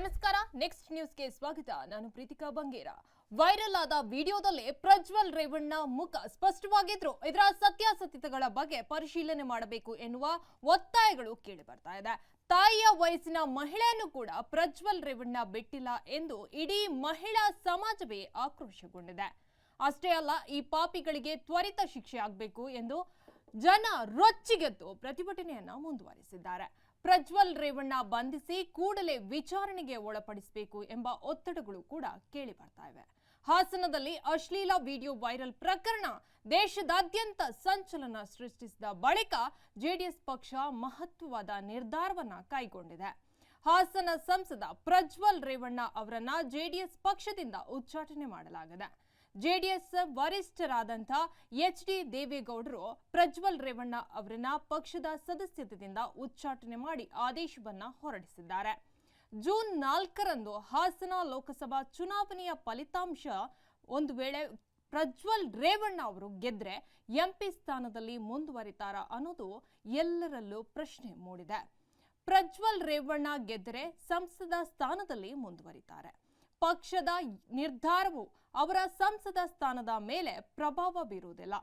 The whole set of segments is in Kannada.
ನಮಸ್ಕಾರ ನೆಕ್ಸ್ಟ್ ನ್ಯೂಸ್ಗೆ ಸ್ವಾಗತ. ನಾನು ಪ್ರೀತಿಕಾ ಬಂಗೇರ. ವೈರಲ್ ಆದ ವಿಡಿಯೋದಲ್ಲಿ ಪ್ರಜ್ವಲ್ ರೇವಣ್ಣ ಮುಖ ಸ್ಪಷ್ಟವಾಗಿದ್ರು. ಇದರ ಸತ್ಯಾಸತ್ಯತೆಗಳ ಬಗ್ಗೆ ಪರಿಶೀಲನೆ ಮಾಡಬೇಕು ಎನ್ನುವ ಒತ್ತಾಯಗಳು ಕೇಳಿ ಬರ್ತಾ ಇದೆ. ತಾಯಿಯ ವಯಸ್ಸಿನ ಮಹಿಳೆಯನ್ನು ಕೂಡ ಪ್ರಜ್ವಲ್ ರೇವಣ್ಣ ಬಿಟ್ಟಿಲ್ಲ ಎಂದು ಇಡೀ ಮಹಿಳಾ ಸಮಾಜವೇ ಆಕ್ರೋಶಗೊಂಡಿದೆ. ಅಷ್ಟೇ ಅಲ್ಲ, ಈ ಪಾಪಿಗಳಿಗೆ ತ್ವರಿತ ಶಿಕ್ಷೆ ಆಗಬೇಕು ಎಂದು ಜನ ರೊಚ್ಚಿಗೆದ್ದು ಪ್ರತಿಭಟನೆಯನ್ನ ಮುಂದುವರಿಸಿದ್ದಾರೆ. ಪ್ರಜ್ವಲ್ ರೇವಣ್ಣ ಬಂಧಿಸಿ ಕೂಡಲೇ ವಿಚಾರಣೆಗೆ ಒಳಪಡಿಸಬೇಕು ಎಂಬ ಒತ್ತಡಗಳು ಕೂಡ ಕೇಳಿ ಬರ್ತಾ ಇವೆ. ಹಾಸನದಲ್ಲಿ ಅಶ್ಲೀಲ ವಿಡಿಯೋ ವೈರಲ್ ಪ್ರಕರಣ ದೇಶದಾದ್ಯಂತ ಸಂಚಲನ ಸೃಷ್ಟಿಸಿದ ಬಳಿಕ ಜೆಡಿಎಸ್ ಪಕ್ಷ ಮಹತ್ವವಾದ ನಿರ್ಧಾರವನ್ನ ಕೈಗೊಂಡಿದೆ. ಹಾಸನ ಸಂಸದ ಪ್ರಜ್ವಲ್ ರೇವಣ್ಣ ಅವರನ್ನ ಜೆಡಿಎಸ್ ಪಕ್ಷದಿಂದ ಉಚ್ಚಾಟನೆ ಮಾಡಲಾಗಿದೆ. ಜೆಡಿಎಸ್ ವರಿಷ್ಠರಾದಂಥ ಎಚ್ ಡಿ ದೇವೇಗೌಡರು ಪ್ರಜ್ವಲ್ ರೇವಣ್ಣ ಅವರನ್ನ ಪಕ್ಷದ ಸದಸ್ಯತ್ವದಿಂದ ಉಚ್ಚಾಟನೆ ಮಾಡಿ ಆದೇಶವನ್ನ ಹೊರಡಿಸಿದ್ದಾರೆ. ಜೂನ್ ನಾಲ್ಕರಂದು ಹಾಸನ ಲೋಕಸಭಾ ಚುನಾವಣೆಯ ಫಲಿತಾಂಶ ಒಂದು ವೇಳೆ ಪ್ರಜ್ವಲ್ ರೇವಣ್ಣ ಅವರು ಗೆದ್ರೆ ಎಂಪಿ ಸ್ಥಾನದಲ್ಲಿ ಮುಂದುವರಿತಾರ ಅನ್ನೋದು ಎಲ್ಲರಲ್ಲೂ ಪ್ರಶ್ನೆ ಮೂಡಿದೆ. ಪ್ರಜ್ವಲ್ ರೇವಣ್ಣ ಗೆದ್ದರೆ ಸಂಸದ ಸ್ಥಾನದಲ್ಲಿ ಮುಂದುವರಿತಾರೆ. ಪಕ್ಷದ ನಿರ್ಧಾರವು ಅವರ ಸಂಸದ ಸ್ಥಾನದ ಮೇಲೆ ಪ್ರಭಾವ ಬೀರುವುದಿಲ್ಲ.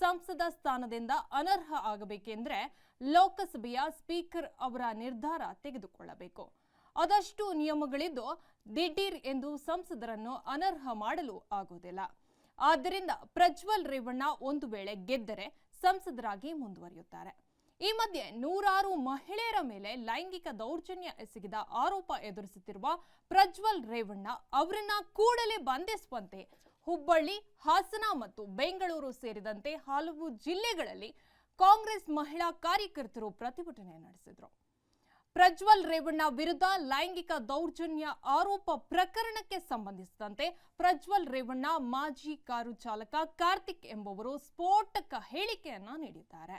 ಸಂಸದ ಸ್ಥಾನದಿಂದ ಅನರ್ಹ ಆಗಬೇಕೆಂದ್ರೆ ಲೋಕಸಭೆಯ ಸ್ಪೀಕರ್ ಅವರ ನಿರ್ಧಾರ ತೆಗೆದುಕೊಳ್ಳಬೇಕು. ಅದಷ್ಟು ನಿಯಮಗಳಿದ್ದು ದಿಢೀರ್ ಎಂದು ಸಂಸದರನ್ನು ಅನರ್ಹ ಮಾಡಲು ಆಗುವುದಿಲ್ಲ. ಆದ್ದರಿಂದ ಪ್ರಜ್ವಲ್ ರೇವಣ್ಣ ಒಂದು ವೇಳೆ ಗೆದ್ದರೆ ಸಂಸದರಾಗಿ ಮುಂದುವರಿಯುತ್ತಾರೆ. ಈ ಮಧ್ಯೆ ನೂರಾರು ಮಹಿಳೆಯರ ಮೇಲೆ ಲೈಂಗಿಕ ದೌರ್ಜನ್ಯ ಎಸಗಿದ ಆರೋಪ ಎದುರಿಸುತ್ತಿರುವ ಪ್ರಜ್ವಲ್ ರೇವಣ್ಣ ಅವರನ್ನ ಕೂಡಲೇ ಬಂಧಿಸುವಂತೆ ಹುಬ್ಬಳ್ಳಿ, ಹಾಸನ ಮತ್ತು ಬೆಂಗಳೂರು ಸೇರಿದಂತೆ ಹಲವು ಜಿಲ್ಲೆಗಳಲ್ಲಿ ಕಾಂಗ್ರೆಸ್ ಮಹಿಳಾ ಕಾರ್ಯಕರ್ತರು ಪ್ರತಿಭಟನೆ ನಡೆಸಿದರು. ಪ್ರಜ್ವಲ್ ರೇವಣ್ಣ ವಿರುದ್ಧ ಲೈಂಗಿಕ ದೌರ್ಜನ್ಯ ಆರೋಪ ಪ್ರಕರಣಕ್ಕೆ ಸಂಬಂಧಿಸಿದಂತೆ ಪ್ರಜ್ವಲ್ ರೇವಣ್ಣ, ಮಾಜಿ ಕಾರು ಚಾಲಕ ಕಾರ್ತಿಕ್ ಎಂಬುವರು ಸ್ಫೋಟಕ ಹೇಳಿಕೆಯನ್ನ ನೀಡಿದ್ದಾರೆ.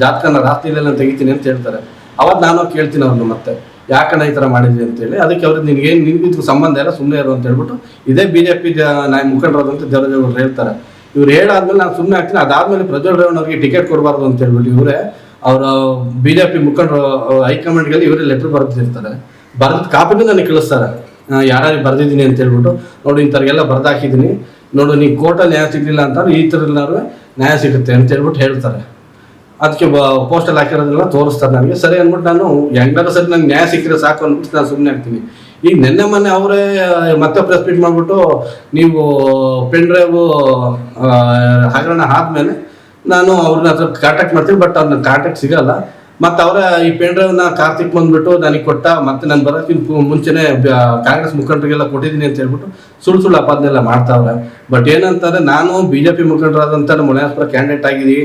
ಜಾತಕನ ರಾತ್ರಿಲೆಲ್ಲ ತೆಗಿತೀನಿ ಅಂತ ಹೇಳ್ತಾರೆ. ಅವಾಗ ನಾನು ಕೇಳ್ತೀನಿ ಅವ್ರನ್ನ ಮತ್ತೆ, ಯಾಕಣ್ಣ ಈ ಥರ ಮಾಡಿದ್ವಿ ಅಂತೇಳಿ ಅದಕ್ಕೆ ಅವ್ರಿಗೆ ನಿನಗೇನು ನಿನ್ಗೆ ಇದಕ್ಕೆ ಸಂಬಂಧ ಇಲ್ಲ ಸುಮ್ಮನೆ ಇರು ಅಂತ ಹೇಳ್ಬಿಟ್ಟು ಇದೇ ಬಿ ಜೆ ಪಿ ನಾಯಿ ಮುಖಂಡರಾದಂತ ದೇವರಾಜ್ ಹೇಳ್ತಾರೆ. ಇವ್ರು ಹೇಳಾದ್ಮೇಲೆ ನಾನು ಸುಮ್ಮನೆ ಆಗ್ತೀನಿ. ಅದಾದ್ಮೇಲೆ ಪ್ರಜ್ವಲ್ ರೇವಣ್ಣ ಟಿಕೆಟ್ ಕೊಡಬಾರ್ದು ಅಂತ ಹೇಳ್ಬಿಟ್ಟು ಇವರೇ, ಅವರ ಬಿ ಜೆ ಪಿ ಮುಖಂಡರು ಹೈಕಮಾಂಡ್ಗೆಲ್ಲ ಇವರೇ ಲೆಟ್ರ್ ಬರೆದಿರ್ತಾರೆ. ಬರೆದ ಕಾಪಿನೂ ನನಗೆ ಕಳಿಸ್ತಾರೆ. ಯಾರು ಬರೆದಿದ್ದೀನಿ ಅಂತ ಹೇಳ್ಬಿಟ್ಟು, ನೋಡಿ ಇಂಥವ್ರಿಗೆಲ್ಲ ಬರ್ದಾಕಿದ್ದೀನಿ. ನೋಡು, ನೀ ಕೋರ್ಟಲ್ಲಿ ನ್ಯಾಯ ಸಿಗಲಿಲ್ಲ ಅಂತಂದ್ರೆ ಈ ಥರ ನ್ಯಾಯ ಸಿಗುತ್ತೆ ಅಂತ ಹೇಳ್ಬಿಟ್ಟು ಹೇಳ್ತಾರೆ. ಅದಕ್ಕೆ ಪೋಸ್ಟಲ್ಲಿ ಹಾಕಿರೋದೆಲ್ಲ ತೋರಿಸ್ತಾರೆ ನನಗೆ ಸರಿ ಅಂದ್ಬಿಟ್ಟು ನಾನು ಹೆಂಗಾರ ಸರಿ ನಂಗೆ ನ್ಯಾಯ ಸಿಕ್ಕಿದ್ರೆ ಸಾಕು ಅಂದ್ಬಿಟ್ಟು ನಾನು ಸುಮ್ಮನೆ ಆಗ್ತೀನಿ ಈಗ ನಿನ್ನೆ ಮೊನ್ನೆ ಅವರೇ ಮತ್ತೆ ಪ್ರೆಸ್ ಮೀಟ್ ಮಾಡಿಬಿಟ್ಟು ನೀವು ಪೆನ್ ಡ್ರೈವ್ ಹಗರಣ ಆದ್ಮೇಲೆ ನಾನು ಅವ್ರನ್ನ ಹತ್ರ ಕಾಂಟ್ಯಾಕ್ಟ್ ಮಾಡ್ತೀನಿ ಬಟ್ ಅವ್ರನ್ನ ಕಾಂಟ್ಯಾಕ್ಟ್ ಸಿಗಲ್ಲ. ಮತ್ತೆ ಅವರ ಈ ಪೆನ್ ಡ್ರೈವ್ನ ಕಾರ್ತಿಕ್ ಬಂದ್ಬಿಟ್ಟು ನನಗೆ ಕೊಟ್ಟ, ಮತ್ತೆ ನಾನು ಬರೋಕ್ಕಿಂತ ಮುಂಚೆನೆ ಬ- ಕಾಂಗ್ರೆಸ್ ಮುಖಂಡರಿಗೆಲ್ಲ ಕೊಟ್ಟಿದ್ದೀನಿ ಅಂತ ಹೇಳ್ಬಿಟ್ಟು ಸುಳ್ಳು ಸುಳ್ಳು ಅಪಾದನೆಲ್ಲ ಮಾಡ್ತಾವ್ರೆ. ಬಟ್ ಏನಂತಂದ್ರೆ ನಾನು ಬಿಜೆಪಿ ಮುಖಂಡರಾದಂಥ ಮೊಳೆಯಾಸ್ಪುರ ಕ್ಯಾಂಡಿಡೇಟ್ ಆಗಿದ್ದೀವಿ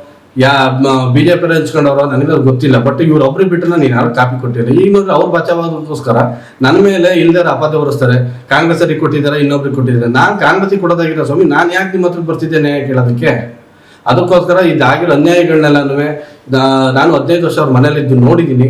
ಯಾ ಬಿಜೆಪಿ ಹಂಚ್ಕೊಂಡವ್ರು ನನಗೆ ಗೊತ್ತಿಲ್ಲ. ಬಟ್ ಇವ್ರು ಒಬ್ರಿಗೆ ಬಿಟ್ಟರೆ ನಾನು ಯಾರು ಕಾಪಿ ಕೊಟ್ಟಿಲ್ಲ. ಈಗ ನೋಡ್ರಿ ಅವ್ರು ಬಚಾವಾಗೋಸ್ಕರ ನನ್ನ ಮೇಲೆ ಇಲ್ದಾರ ಅಪಾದ ಹೊರಿಸ್ತಾರೆ ಅವ್ರಿಗೆ ಕೊಟ್ಟಿದ್ದಾರೆ, ಇನ್ನೊಬ್ರಿಗೆ ಕೊಟ್ಟಿದ್ದಾರೆ. ನಾನು ಕಾಂಗ್ರೆಸ್ಗೆ ಕೊಡೋದಾಗಿರೋ ಸ್ವಾಮಿ, ನಾನು ಯಾಕೆ ನಿಮ್ಮ ಹತ್ರ ಬರ್ತಿದ್ದೇನೆ ಕೇಳೋದಕ್ಕೆ? ಅದಕ್ಕೋಸ್ಕರ ಇದಾಗಿರೋ ಅನ್ಯಾಯಗಳನ್ನೆಲ್ಲನೂ ನಾನು ಹದಿನೈದು ವರ್ಷ ಅವ್ರ ಮನೇಲಿದ್ದು ನೋಡಿದ್ದೀನಿ.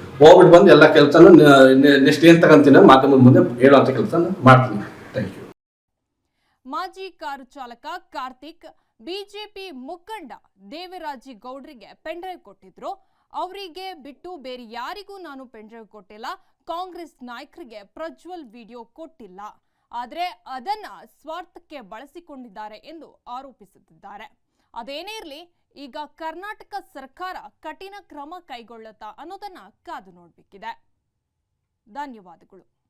ಹೋಗ್ಬಿಟ್ಟು ಬಂದು ಎಲ್ಲ ಕೆಲಸನೂ ನೆಕ್ಸ್ಟ್ ಏನು ತಗೊಂತೀನಿ ಮಾಧ್ಯಮದ ಮುಂದೆ ಹೇಳುವಂತ ಕೆಲಸ ಮಾಡ್ತೀನಿ. ಥ್ಯಾಂಕ್ ಯು ಮಾಜಿ ಕಾರು ಚಾಲಕ ಕಾರ್ತಿಕ್, ಬಿಜೆಪಿ ಮುಖಂಡ ದೇವರಾಜಿ ಗೌಡ್ರಿಗೆ ಪೆಂಡ್ರೈವ್ ಕೊಟ್ಟಿದ್ರು. ಅವರಿಗೆ ಬಿಟ್ಟು ಬೇರೆ ಯಾರಿಗೂ ನಾನು ಪೆಂಡ್ರೈವ್ ಕೊಟ್ಟಿಲ್ಲ. ಕಾಂಗ್ರೆಸ್ ನಾಯಕರಿಗೆ ಪ್ರಜ್ವಲ್ ವಿಡಿಯೋ ಕೊಟ್ಟಿಲ್ಲ. ಆದರೆ ಅದನ್ನ ಸ್ವಾರ್ಥಕ್ಕೆ ಬಳಸಿಕೊಂಡಿದ್ದಾರೆ ಎಂದು ಆರೋಪಿಸುತ್ತಿದ್ದಾರೆ. ಅದೇನೇ ಇರಲಿ ಈಗ ಕರ್ನಾಟಕ ಸರ್ಕಾರ ಕಠಿಣ ಕ್ರಮ ಕೈಗೊಳ್ಳುತ್ತಾ ಅನ್ನೋದನ್ನ ಕಾದು ನೋಡಬೇಕಿದೆ. ಧನ್ಯವಾದಗಳು.